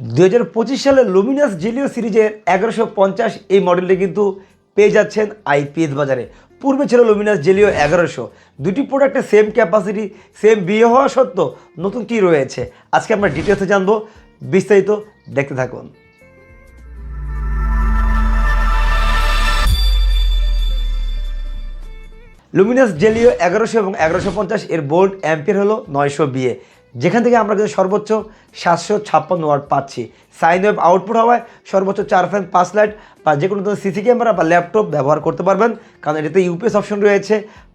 দু হাজার পঁচিশ সালে লুমিনাস জেলিও সিরিজের এগারোশো পঞ্চাশ এই মডেলটি কিন্তু পেয়ে যাচ্ছেন আইপিএস বাজারে। পূর্বে ছিল লুমিনাস জেলিও এগারোশো। দুটি প্রোডাক্টের সেম ক্যাপাসিটি সেম বিয়ে হওয়া সত্ত্বেও নতুন কী রয়েছে? আজকে আমরা ডিটেলসে জানব। বিস্তারিত দেখতে থাকুন। লুমিনাস জেলিও এগারোশো এবং এগারোশো পঞ্চাশ এর বোল্ট অ্যাম্পিয়ার হলো নয়শো বিয়ে। যেখান থেকে আমরা কিন্তু সর্বোচ্চ সাতশো ছাপ্পান্ন ওয়াট পাচ্ছি। সাইন ওয়েভ আউটপুট হওয়ায় সর্বোচ্চ চার ফ্যান পাঁচ লাইট বা যে কোনো সিসি ক্যামেরা বা ল্যাপটপ ব্যবহার করতে পারবেন। কারণ এটাতে ইউপিএস অপশন রয়েছে।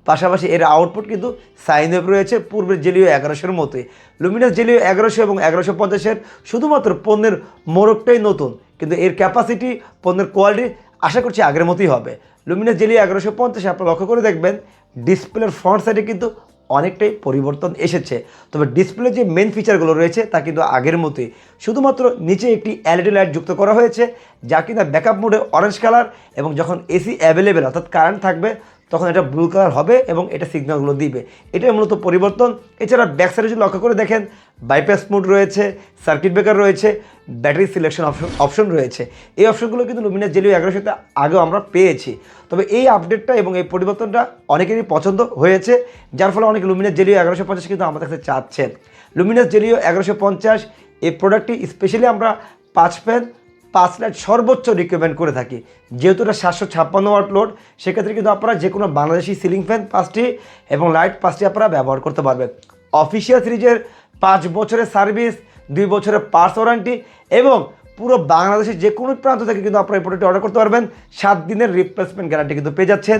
পাশাপাশি এর আউটপুট কিন্তু সাইন ওয়েভ রয়েছে পূর্বের জেলিও এগারোশোর মতোই। লুমিনাস জেলিও এগারোশো এবং এগারোশো পঞ্চাশের শুধুমাত্র পণ্যের মোড়কটাই নতুন। কিন্তু এর ক্যাপাসিটি পণ্যের কোয়ালিটি আশা করছি আগের মতোই হবে। লুমিনাস জেলি এগারোশো পঞ্চাশে আপনারা লক্ষ্য করে দেখবেন ডিসপ্লের ফ্রন্ট সাইডে কিন্তু অনেকটাই পরিবর্তন এসেছে। তবে ডিসপ্লে যে মেন ফিচারগুলো রয়েছে, তা কিন্তু আগের মতোই। শুধুমাত্র নিচে একটি এলইডি লাইট যুক্ত করা হয়েছে, যা কিনা ব্যাকআপ মোডে অরেঞ্জ কালার এবং যখন এসি অ্যাভেলেবেল অর্থাৎ কারেন্ট থাকবে তখন এটা ব্লু কালার হবে এবং এটা সিগন্যালগুলো দিবে। এটাই মূলত পরিবর্তন। এছাড়া ব্যাক সাইডে যদি লক্ষ্য করে দেখেন বাইপাস মোড রয়েছে সার্কিট ব্রেকার রয়েছে ব্যাটারি সিলেকশন অপশন রয়েছে। এই অপশনগুলো কিন্তু লুমিনাস জেলিও এগারোশোতে আগেও আমরা পেয়েছি। তবে এই আপডেটটা এবং এই পরিবর্তনটা অনেকেরই পছন্দ হয়েছে, যার ফলে অনেকে লুমিনাস জেলিও এগারোশো পঞ্চাশ কিন্তু আমাদের কাছে চাচ্ছেন। লুমিনাস জেলিও এগারোশো পঞ্চাশ, এই প্রোডাক্টটি স্পেশালি আমরা পাঁচ ফ্যান পাঁচ লাইট সর্বোচ্চ রিকমেন্ড করে থাকি। যেহেতু এটা সাতশো ছাপ্পান্ন ওয়াট লোড সেক্ষেত্রে কিন্তু আপনারা যে কোনো বাংলাদেশি সিলিং ফ্যান পাঁচটি এবং লাইট পাঁচটি আপনারা ব্যবহার করতে পারবেন। অফিসিয়াল সিরিজের পাঁচ বছরের সার্ভিস দুই বছরের পার্স ওয়ারেন্টি এবং পুরো বাংলাদেশের যে কোনো প্রান্ত থেকে কিন্তু আপনারা এই প্রোডাক্টটি অর্ডার করতে পারবেন। সাত দিনের রিপ্লেসমেন্ট গ্যারান্টি কিন্তু পেয়ে যাচ্ছেন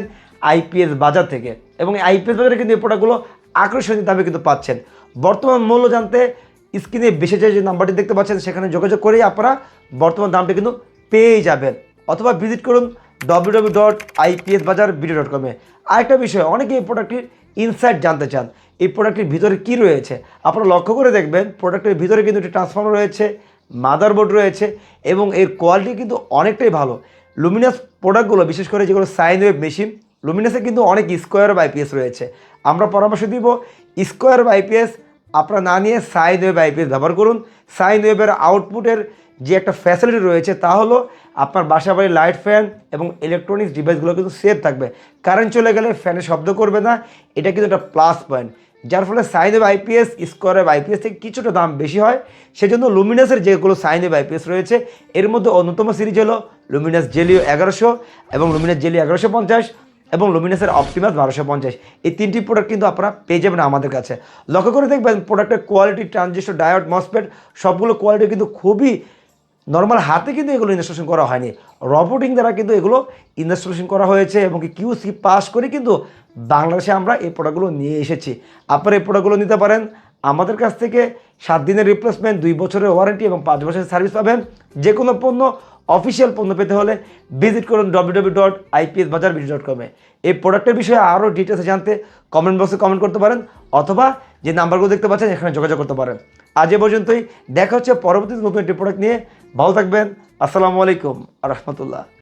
আইপিএস বাজার থেকে। এবং আইপিএস বাজারে কিন্তু এই প্রোডাক্টগুলো আকর্ষণীয় দামে কিন্তু পাচ্ছেন। বর্তমান মূল্য জানতে স্ক্রিনে বেশি যে নাম্বারটি দেখতে পাচ্ছেন, সেখানে যোগাযোগ করেই আপনারা বর্তমান দামটি কিন্তু পেয়ে যাবেন। অথবা ভিজিট করুন W W dot IPS Bazar BD dot কমে আরেকটা বিষয়, অনেকে এই প্রোডাক্টটির ইনসাইট জানতে চান। এই প্রোডাক্টটির ভিতরে কী রয়েছে? আপনারা লক্ষ্য করে দেখবেন প্রোডাক্টের ভিতরে কিন্তু একটি ট্রান্সফর্মার রয়েছে মাদারবোর্ড রয়েছে, এবং এর কোয়ালিটি কিন্তু অনেকটাই ভালো। লুমিনাস প্রোডাক্টগুলো বিশেষ করে যেগুলো সাইন ওয়েভ মেশিন লুমিনাসে কিন্তু অনেক স্কোয়ার বাইপিএস রয়েছে। আমরা পরামর্শ দিব স্কোয়ার বাইপিএস আপনারা না নিয়ে সাইন ওয়েভ আইপিএস ব্যবহার করুন। সাইন ওয়েবের আউটপুটের যে একটা ফ্যাসিলিটি রয়েছে তা হলো আপনার বাসা বাড়ির লাইট ফ্যান এবং ইলেকট্রনিক্স ডিভাইসগুলো কিন্তু সেফ থাকবে। কারেন্ট চলে গেলে ফ্যানে শব্দ করবে না। এটা কিন্তু একটা প্লাস পয়েন্ট যার ফলে sine wave IPS square wave IPS থেকে কিছুটা দাম বেশি হয়। সেজন্য লুমিনাসের যেগুলো সাইন ওয়েভ আইপিএস রয়েছে, এর মধ্যে অন্যতম সিরিজ হলো লুমিনাস জেলিও এগারোশো এবং লুমিনাস জেলিও এগারোশো পঞ্চাশ। এবং লুমিনাসের অপটিমাস বারোশো পঞ্চাশ। এই তিনটি প্রোডাক্ট কিন্তু আপনারা পেয়ে যাবেন আমাদের কাছে। লক্ষ্য করে দেখবেন প্রোডাক্টের কোয়ালিটি ট্রানজিস্টর ডায়োড মসপেট সবগুলো কোয়ালিটি কিন্তু খুবই নর্মাল হাতে কিন্তু এগুলো ইনস্টলেশন করা হয়নি। রবোটিং দ্বারা কিন্তু এগুলো ইনস্টলেশন করা হয়েছে এবং কিউসি পাস করে কিন্তু বাংলাদেশে আমরা এই প্রোডাক্টগুলো নিয়ে এসেছি। আপনারা এই প্রোডাক্টগুলো নিতে পারেন। আমাদের কাছ থেকে সাত দিনের রিপ্লেসমেন্ট দুই বছরের ওয়ারেন্টি এবং পাঁচ বছরের সার্ভিস পাবেন। যে কোনো পণ্য অফিসিয়াল পণ্য পেতে হলে ভিজিট করুন W W dot IPS Bazar BD dot কমে এই প্রোডাক্টের বিষয়ে আরও ডিটেলসে জানতে কমেন্ট বক্সে কমেন্ট করতে পারেন, অথবা যে নাম্বারগুলো দেখতে পাচ্ছেন, এখানে যোগাযোগ করতে পারেন। আজ এ পর্যন্তই। দেখা হচ্ছে পরবর্তী নতুন একটি প্রোডাক্ট নিয়ে। ভালো থাকবেন। আসসালামু আলাইকুম রহমতুল্লাহ।